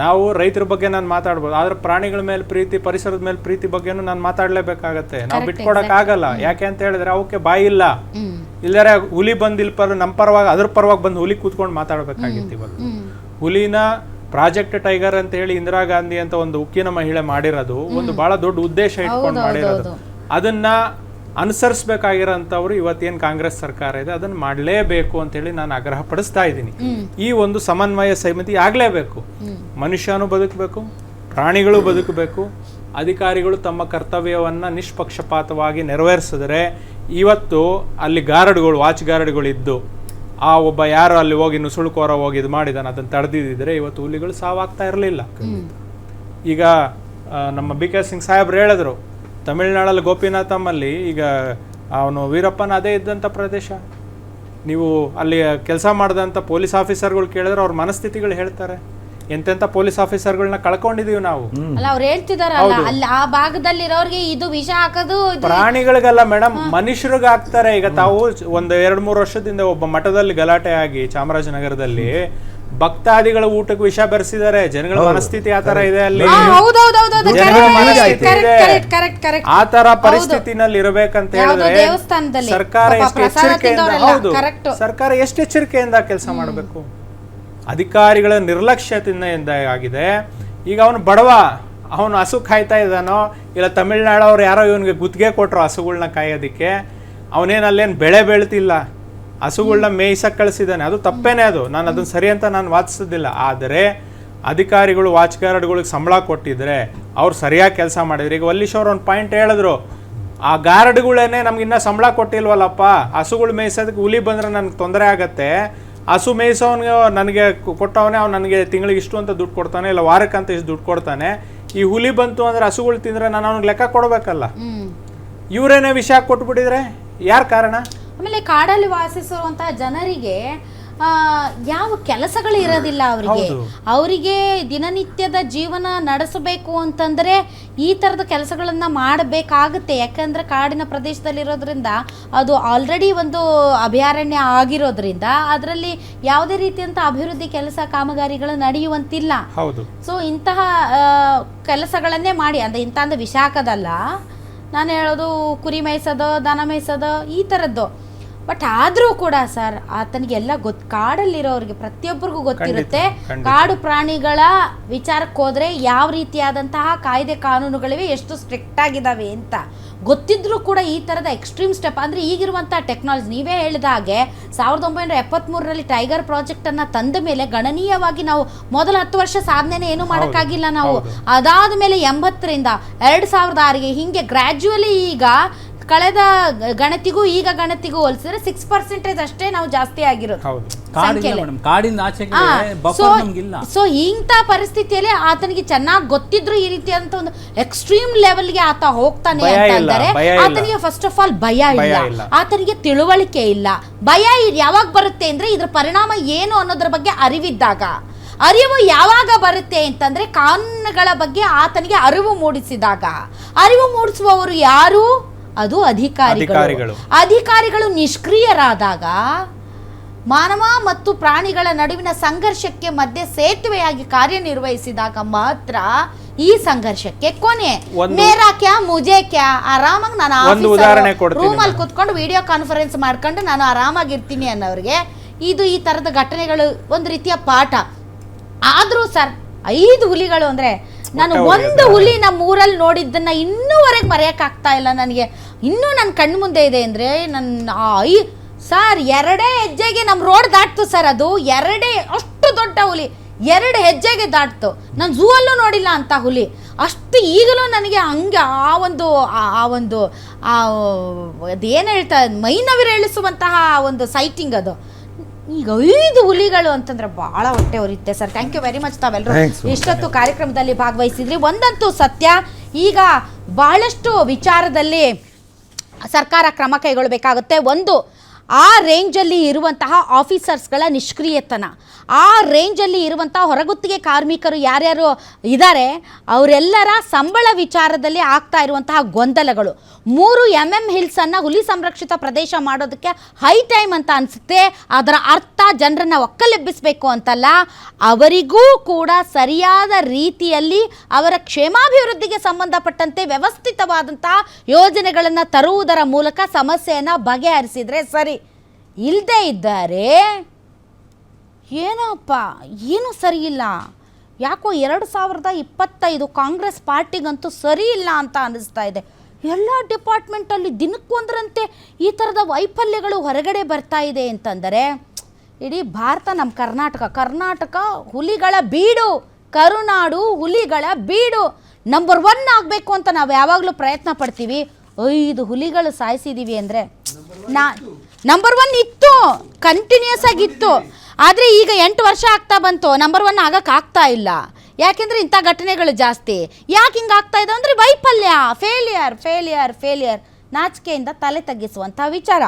ನಾವು ರೈತರ ಬಗ್ಗೆ ನಾನು ಮಾತಾಡ್ಬೋದು ಆದ್ರೆ ಪ್ರಾಣಿಗಳ ಮೇಲೆ ಪ್ರೀತಿ ಪರಿಸರದ ಮೇಲೆ ಪ್ರೀತಿ ಬಗ್ಗೆನೂ ನಾನು ಮಾತಾಡ್ಲೇಬೇಕಾಗತ್ತೆ. ನಾವು ಬಿಟ್ಕೊಡಕ್ ಆಗಲ್ಲ. ಯಾಕೆ ಅಂತ ಹೇಳಿದ್ರೆ ಅವಕ್ಕೆ ಬಾಯಿ ಇಲ್ಲ. ಇಲ್ಲರೆ ಹುಲಿ ಬಂದ್ ಇಲ್ಲಿ ಪರ ನಮ್ಮ ಪರವಾಗಿ ಅದ್ರ ಪರವಾಗಿ ಬಂದು ಹುಲಿ ಕೂತ್ಕೊಂಡು ಮಾತಾಡ್ಬೇಕಾಗಿತ್ತು ಇವತ್ತು ಹುಲಿನ ಪ್ರಾಜೆಕ್ಟ್ ಟೈಗರ್ ಅಂತ ಹೇಳಿ ಇಂದಿರಾ ಗಾಂಧಿ ಅಂತ ಒಂದು ಉಕ್ಕಿನ ಮಹಿಳೆ ಮಾಡಿರೋದು ಒಂದು ಬಹಳ ದೊಡ್ಡ ಉದ್ದೇಶ ಇಟ್ಕೊಂಡು ಮಾಡಿರೋದು. ಅದನ್ನ ಅನುಸರಿಸಬೇಕಾಗಿರೋಂಥವ್ರು ಇವತ್ತೇನು ಕಾಂಗ್ರೆಸ್ ಸರ್ಕಾರ ಇದೆ ಅದನ್ನು ಮಾಡಲೇಬೇಕು ಅಂತ ಹೇಳಿ ನಾನು ಆಗ್ರಹ ಪಡಿಸ್ತಾ ಇದ್ದೀನಿ ಈ ಒಂದು ಸಮನ್ವಯ ಸಮಿತಿ ಆಗಲೇಬೇಕು. ಮನುಷ್ಯನೂ ಬದುಕಬೇಕು ಪ್ರಾಣಿಗಳು ಬದುಕಬೇಕು ಅಧಿಕಾರಿಗಳು ತಮ್ಮ ಕರ್ತವ್ಯವನ್ನ ನಿಷ್ಪಕ್ಷಪಾತವಾಗಿ ನೆರವೇರಿಸಿದ್ರೆ ಇವತ್ತು ಅಲ್ಲಿ ಗಾರ್ಡ್ಗಳು ವಾಚ್ ಗಾರ್ಡ್ಗಳು ಇದ್ದು ಆ ಒಬ್ಬ ಯಾರು ಅಲ್ಲಿ ಹೋಗಿ ನುಸುಳುಕೋರ ಹೋಗಿ ಇದು ಮಾಡಿದಾನೆ ಅದನ್ನು ತಡೆದಿದ್ದರೆ ಇವತ್ತು ಹುಲಿಗಳು ಸಾವಾಗ್ತಾ ಇರಲಿಲ್ಲ. ಈಗ ನಮ್ಮ ಬಿ ಕೆ ಸಿಂಗ್ ಸಾಹೇಬ್ರು ಹೇಳಿದ್ರು ತಮಿಳ್ನಾಡಲ್ಲಿ ಗೋಪಿನಾಥಮ್ಮಲ್ಲಿ ಈಗ ಅವನು ವೀರಪ್ಪನ ಅದೇ ಇದ್ದಂಥ ಪ್ರದೇಶ. ನೀವು ಅಲ್ಲಿ ಕೆಲಸ ಮಾಡಿದಂಥ ಪೊಲೀಸ್ ಆಫೀಸರ್ಗಳು ಕೇಳಿದ್ರೆ ಅವ್ರ ಮನಸ್ಥಿತಿಗಳು ಹೇಳ್ತಾರೆ. ಎಂತೆಂಥ ಪೊಲೀಸ್ ಆಫೀಸರ್ಗಳನ್ನ ಕಳ್ಕೊಂಡಿದೀವಿ ನಾವು. ಅಲ್ಲ ಅವ್ರು ಹೇಳ್ತಿದಾರ ಅಲ್ಲಿ ಆ ಭಾಗದಲ್ಲಿ ಇರೋರಿಗೆ ಇದು ವಿಷ ಹಾಕೋದು ಇದು- ಪ್ರಾಣಿಗಳಿಗಲ್ಲ ಮೇಡಮ್ ಮನುಷ್ಯರಿಗೆ ಹಾಕ್ತಾರೆ. ಈಗ ತಾವು ಒಂದು ಎರಡ್ ಮೂರು ವರ್ಷದಿಂದ ಒಬ್ಬ ಮಠದಲ್ಲಿ ಗಲಾಟೆ ಆಗಿ ಚಾಮರಾಜನಗರದಲ್ಲಿ ಭಕ್ತಾದಿಗಳ ಊಟಕ್ಕೆ ವಿಷ ಬೆರೆಸಿದ್ದಾರೆ. ಜನಗಳ ಮನಸ್ಥಿತಿ ಆ ತರ ಇದೆ ಅಲ್ಲಿ. ಆ, ಹೌದೌದೌದೌದು ಜನಗಳ ಮನಸ್ಥಿತಿ ಇದೆ. ತರ ಪರಿಸ್ಥಿತಿನಲ್ಲಿ ಇರಬೇಕಂತ ಯಾವ್ದೋ ಹೇಳಿದ್ರೆ ದೇವಸ್ಥಾನದಲ್ಲಿ. ಸರ್ಕಾರ ಪಾಪ ಎಷ್ಟು ಪ್ರಸಾದ ಎಚ್ಚರಿಕೆಯಿಂದ ತಿಂದವ್ರೆಲ್ಲ, ಹೌದು. correct. ಸರ್ಕಾರ ಎಷ್ಟು ಎಚ್ಚರಿಕೆಯಿಂದ ಕೆಲಸ ಮಾಡಬೇಕು? ಅಧಿಕಾರಿಗಳ ನಿರ್ಲಕ್ಷ್ಯತೆಯಿಂದ ಆಗಿದೆ. ಈಗ ಅವನು ಬಡವ ಅವನು ಹಸು ಕಾಯ್ತಾ ಇದ್ದಾನೋ ಇಲ್ಲ ತಮಿಳ್ನಾಡವ್ರು ಯಾರೋ ಇವನಿಗೆ ಗುತ್ತಿಗೆ ಕೊಟ್ರು ಹಸುಗಳನ್ನ ಕಾಯೋದಕ್ಕೆ ಅವನೇನು ಅಲ್ಲೇನು ಬೆಳೆ ಬೆಳ್ತಿಲ್ಲ ಹಸುಗಳನ್ನ ಮೇಯ್ಸಕ್ಕೆ ಕಳಿಸಿದ್ದಾನೆ. ಅದು ತಪ್ಪೇನೆ ಅದು. ನಾನು ಅದನ್ನು ಸರಿ ಅಂತ ನಾನು ವಾದಿಸೋದಿಲ್ಲ. ಆದರೆ ಅಧಿಕಾರಿಗಳು ವಾಚ್ ಗಾರ್ಡ್ಗಳಿಗೆ ಸಂಬಳ ಕೊಟ್ಟಿದ್ರೆ ಅವ್ರು ಸರಿಯಾಗಿ ಕೆಲಸ ಮಾಡಿದ್ರು. ಈಗ ವಲ್ಲೀಶ್ ಅವ್ರು ಒಂದು ಪಾಯಿಂಟ್ ಹೇಳಿದ್ರು. ಆ ಗಾರ್ಡ್ಗಳೇನೆ ನಮ್ಗೆ ಇನ್ನೂ ಸಂಬಳ ಕೊಟ್ಟಿಲ್ವಲ್ಲಪ್ಪ ಹಸುಗಳು ಮೇಯ್ಸೋದಕ್ಕೆ ಹುಲಿ ಬಂದರೆ ನನಗೆ ತೊಂದರೆ ಆಗತ್ತೆ. ಹಸು ಮೇಯಿಸೋನಿಗೆ ನನಗೆ ಕೊಟ್ಟವನೇ ಅವ್ನು ನನಗೆ ತಿಂಗಳಿಗೆ ಇಷ್ಟು ಅಂತ ದುಡ್ಡು ಕೊಡ್ತಾನೆ ಇಲ್ಲ ವಾರಕ್ಕಂತ ಇಷ್ಟು ದುಡ್ಡು ಕೊಡ್ತಾನೆ. ಈ ಹುಲಿ ಬಂತು ಅಂದರೆ ಹಸುಗಳು ತಿಂದರೆ ನಾನು ಅವ್ನಿಗೆ ಲೆಕ್ಕ ಕೊಡಬೇಕಲ್ಲ. ಇವರೇನೇ ವಿಷ ಕೊಟ್ಬಿಟ್ಟಿದ್ರೆ ಯಾರು ಕಾರಣ? ಆಮೇಲೆ ಕಾಡಲ್ಲಿ ವಾಸಿಸುವಂತಹ ಜನರಿಗೆ ಯಾವ ಕೆಲಸಗಳು ಇರೋದಿಲ್ಲ ಅವರಿಗೆ. ಅವರಿಗೆ ದಿನನಿತ್ಯದ ಜೀವನ ನಡೆಸಬೇಕು ಅಂತಂದ್ರೆ ಈ ತರದ ಕೆಲಸಗಳನ್ನ ಮಾಡಬೇಕಾಗುತ್ತೆ. ಯಾಕಂದ್ರೆ ಕಾಡಿನ ಪ್ರದೇಶದಲ್ಲಿರೋದ್ರಿಂದ ಅದು ಆಲ್ರೆಡಿ ಒಂದು ಅಭಯಾರಣ್ಯ ಆಗಿರೋದ್ರಿಂದ ಅದರಲ್ಲಿ ಯಾವುದೇ ರೀತಿಯಂತ ಅಭಿವೃದ್ಧಿ ಕೆಲಸ ಕಾಮಗಾರಿಗಳು ನಡೆಯುವಂತಿಲ್ಲ. ಸೊ ಇಂತಹ ಕೆಲಸಗಳನ್ನೇ ಮಾಡಿ ಅಂದರೆ ಇಂಥ ಅಂದರೆ ವಿಶಾಖದಲ್ಲ ನಾನು ಹೇಳೋದು ಕುರಿ ಮೇಯಿಸೋದು ದನ ಮೇಯಿಸೋದು ಈ ಥರದ್ದು ಬಟ್ ಆದರೂ ಕೂಡ ಸರ್ ಆತನಿಗೆಲ್ಲ ಗೊತ್ತು ಕಾಡಲ್ಲಿರೋರಿಗೆ ಪ್ರತಿಯೊಬ್ಬರಿಗೂ ಗೊತ್ತಿರುತ್ತೆ. ಕಾಡು ಪ್ರಾಣಿಗಳ ವಿಚಾರಕ್ಕೆ ಹೋದ್ರೆ ಯಾವ ರೀತಿಯಾದಂತಹ ಕಾಯ್ದೆ ಕಾನೂನುಗಳಿವೆ ಎಷ್ಟು ಸ್ಟ್ರಿಕ್ಟ್ ಆಗಿದಾವೆ ಅಂತ. ಗೊತ್ತಿದ್ರೂ ಕೂಡ ಈ ಥರದ ಎಕ್ಸ್ಟ್ರೀಮ್ ಸ್ಟೆಪ್ ಅಂದರೆ ಈಗಿರುವಂಥ ಟೆಕ್ನಾಲಜಿ ನೀವೇ ಹೇಳಿದ ಹಾಗೆ ಸಾವಿರದ ಒಂಬೈನೂರ ಎಪ್ಪತ್ತ್ಮೂರರಲ್ಲಿ ಟೈಗರ್ ಪ್ರಾಜೆಕ್ಟನ್ನು ತಂದ ಮೇಲೆ ಗಣನೀಯವಾಗಿ ನಾವು ಮೊದಲ ಹತ್ತು ವರ್ಷ ಸಾಧನೆ ಏನು ಮಾಡೋಕ್ಕಾಗಿಲ್ಲ ನಾವು. ಅದಾದ ಮೇಲೆ ಎಂಬತ್ತರಿಂದ ಎರಡು ಸಾವಿರದ ಆರಿಗೆ ಹಿಂಗೆ ಗ್ರ್ಯಾಜುವಲಿ ಈಗ ಕಳೆದ ಗಣತಿಗೂ ಈಗ ಗಣತಿಗೂ ಹೋಲಿಸಿದ್ರೆ ಸಿಕ್ಸ್ ಪರ್ಸೆಂಟೇಜ್ ಅಷ್ಟೇ ನಾವು ಜಾಸ್ತಿ ಆಗಿರೋದು. ಸೊ ಇಂಥ ಪರಿಸ್ಥಿತಿಯಲ್ಲಿ ಆತನಿಗೆ ಚೆನ್ನಾಗಿ ಗೊತ್ತಿದ್ರು ಈ ರೀತಿ ಅಂತ ಒಂದು ಎಕ್ಸ್ಟ್ರೀಮ್ ಲೆವೆಲ್ಗೆ ಆತ ಹೋಗ್ತಾನೆ ಅಂತಂದ್ರೆ ಅಂತ ಅಂದರೆ ಆತನಿಗೆ ಫಸ್ಟ್ ಆಫ್ ಆಲ್ ಭಯ ಇಲ್ಲ. ಆತನಿಗೆ ತಿಳುವಳಿಕೆ ಇಲ್ಲ. ಭಯ ಯಾವಾಗ ಬರುತ್ತೆ ಅಂದ್ರೆ ಇದ್ರ ಪರಿಣಾಮ ಏನು ಅನ್ನೋದ್ರ ಬಗ್ಗೆ ಅರಿವಿದ್ದಾಗ. ಅರಿವು ಯಾವಾಗ ಬರುತ್ತೆ ಅಂತಂದ್ರೆ ಕಾನೂನುಗಳ ಬಗ್ಗೆ ಆತನಿಗೆ ಅರಿವು ಮೂಡಿಸಿದಾಗ. ಅರಿವು ಮೂಡಿಸುವವರು ಯಾರು? ಅದು ಅಧಿಕಾರಿಗಳು. ಅಧಿಕಾರಿಗಳು. ನಿಷ್ಕ್ರಿಯರಾದಾಗ ಮಾನವ ಮತ್ತು ಪ್ರಾಣಿಗಳ ನಡುವಿನ ಸಂಘರ್ಷಕ್ಕೆ ಮಧ್ಯೆ ಸೇತುವೆಯಾಗಿ ಕಾರ್ಯನಿರ್ವಹಿಸಿದಾಗ ಮಾತ್ರ ಈ ಸಂಘರ್ಷಕ್ಕೆ ಕೊನೆ. ಮೇರಾ ಕ್ಯಾ ಮುಜೆ ಕ್ಯಾ ಆರಾಮಾಗಿ ನಾನು ರೂಮಲ್ಲಿ ಕುತ್ಕೊಂಡು ವಿಡಿಯೋ ಕಾನ್ಫರೆನ್ಸ್ ಮಾಡ್ಕೊಂಡು ನಾನು ಆರಾಮಾಗಿರ್ತೀನಿ ಅನ್ನೋರಿಗೆ ಇದು ಈ ತರದ ಘಟನೆಗಳು ಒಂದು ರೀತಿಯ ಪಾಠ. ಆದರೂ ಸರ್ ಐದು ಹುಲಿಗಳು ಅಂದರೆ ನಾನು ಒಂದು ಹುಲಿ ನಮ್ಮ ಊರಲ್ಲಿ ನೋಡಿದ್ದನ್ನ ಇನ್ನೂವರೆಗೆ ಮರೆಯೋಕ್ಕಾಗ್ತಾ ಇಲ್ಲ ನನಗೆ. ಇನ್ನೂ ನನ್ನ ಕಣ್ಣು ಮುಂದೆ ಇದೆ ಅಂದರೆ ನನ್ನ ಆ ಐ ಸರ್ ಎರಡೇ ಹೆಜ್ಜೆಗೆ ನಮ್ಮ ರೋಡ್ ದಾಟ್ತು ಸರ್ ಅದು. ಎರಡೇ ಅಷ್ಟು ದೊಡ್ಡ ಹುಲಿ. ಎರಡು ಹೆಜ್ಜೆಗೆ ದಾಟ್ತು. ನಾನು ಝೂ ಅಲ್ಲೂ ನೋಡಿಲ್ಲ ಅಂತ ಹುಲಿ. ಅಷ್ಟು ಈಗಲೂ ನನಗೆ ಹಂಗೆ ಆ ಒಂದು ಆ ಆ ಒಂದು ಆ ಅದೇನು ಹೇಳ್ತಾ ಮೈನವಿರೇಳಿಸುವಂತಹ ಒಂದು ಸೈಟಿಂಗ್ ಅದು. ಈಗ ಐದು ಹುಲಿಗಳು ಅಂತಂದ್ರೆ ಬಹಳ ಹೊಟ್ಟೆ ಉರಿಯುತ್ತೆ sir. Thank you very much ತಾವೆಲ್ಲರೂ. ಇಷ್ಟೊತ್ತು ಕಾರ್ಯಕ್ರಮದಲ್ಲಿ ಭಾಗವಹಿಸಿದ್ರಿ. ಒಂದಂತೂ ಸತ್ಯ. ಈಗ ಬಹಳಷ್ಟು ವಿಚಾರದಲ್ಲಿ ಸರ್ಕಾರ ಕ್ರಮ ಕೈಗೊಳ್ಳಬೇಕಾಗುತ್ತೆ. ಒಂದು ಆ ರೇಂಜಲ್ಲಿ ಇರುವಂತಹ ಆಫೀಸರ್ಸ್ಗಳ ನಿಷ್ಕ್ರಿಯತನ. ಆ ರೇಂಜಲ್ಲಿ ಇರುವಂತಹ ಹೊರಗುತ್ತಿಗೆ ಕಾರ್ಮಿಕರು ಯಾರ್ಯಾರು ಇದ್ದಾರೆ ಅವರೆಲ್ಲರ ಸಂಬಳ ವಿಚಾರದಲ್ಲಿ ಆಗ್ತಾ ಇರುವಂತಹ ಗೊಂದಲಗಳು. ಮೂರು ಎಂ ಎಂ ಹಿಲ್ಸನ್ನು ಹುಲಿ ಸಂರಕ್ಷಿತ ಪ್ರದೇಶ ಮಾಡೋದಕ್ಕೆ ಹೈ ಟೈಮ್ ಅಂತ ಅನಿಸುತ್ತೆ. ಅದರ ಅರ್ಥ ಜನರನ್ನು ಒಕ್ಕಲೆಬ್ಬಿಸಬೇಕು ಅಂತಲ್ಲ. ಅವರಿಗೂ ಕೂಡ ಸರಿಯಾದ ರೀತಿಯಲ್ಲಿ ಅವರ ಕ್ಷೇಮಾಭಿವೃದ್ಧಿಗೆ ಸಂಬಂಧಪಟ್ಟಂತೆ ವ್ಯವಸ್ಥಿತವಾದಂತಹ ಯೋಜನೆಗಳನ್ನು ತರುವುದರ ಮೂಲಕ ಸಮಸ್ಯೆಯನ್ನು ಬಗೆಹರಿಸಿದರೆ ಸರಿ. ಇಲ್ಲದೇ ಇದ್ದಾರೆ? ಏನಪ್ಪ? ಏನು ಸರಿಯಿಲ್ಲ? ಯಾಕೋ ಎರಡು ಸಾವಿರದ ಇಪ್ಪತ್ತೈದು ಕಾಂಗ್ರೆಸ್ ಪಾರ್ಟಿಗಂತೂ ಸರಿ ಇಲ್ಲ ಅಂತ ಅನ್ನಿಸ್ತಾ ಇದೆ. ಎಲ್ಲ ಡಿಪಾರ್ಟ್ಮೆಂಟಲ್ಲಿ ದಿನಕ್ಕೊಂದರಂತೆ ಈ ಥರದ ವೈಫಲ್ಯಗಳು ಹೊರಗಡೆ ಬರ್ತಾ ಇದೆ ಅಂತಂದರೆ, ಇಡೀ ಭಾರತ ನಮ್ಮ ಕರ್ನಾಟಕ ಕರ್ನಾಟಕ ಹುಲಿಗಳ ಬೀಡು, ಕರುನಾಡು ಹುಲಿಗಳ ಬೀಡು ನಂಬರ್ ಒನ್ ಆಗಬೇಕು ಅಂತ ನಾವು ಯಾವಾಗಲೂ ಪ್ರಯತ್ನ ಪಡ್ತೀವಿ. ಐದು ಹುಲಿಗಳು ಸಾಯಿಸಿದ್ದೀವಿ ಅಂದರೆ, ನಾ ನಂಬರ್ ಒನ್ ಇತ್ತು ಕಂಟಿನ್ಯೂಸ್ ಆಗಿತ್ತು ಆದರೆ ಈಗ ಎಂಟು ವರ್ಷ ಆಗ್ತಾ ಬಂತು ನಂಬರ್ ಒನ್ ಆಗಕ್ಕೆ ಆಗ್ತಾ ಇಲ್ಲ. ಯಾಕೆಂದ್ರೆ ಇಂಥ ಘಟನೆಗಳು ಜಾಸ್ತಿ. ಯಾಕೆ ಹಿಂಗೆ ಆಗ್ತಾ ಇದೆ ಅಂದರೆ ವೈಫಲ್ಯ ಫೇಲಿಯರ್ ಫೇಲಿಯರ್ ಫೇಲಿಯರ್ ನಾಚಿಕೆಯಿಂದ ತಲೆ ತಗ್ಗಿಸುವಂಥ ವಿಚಾರ.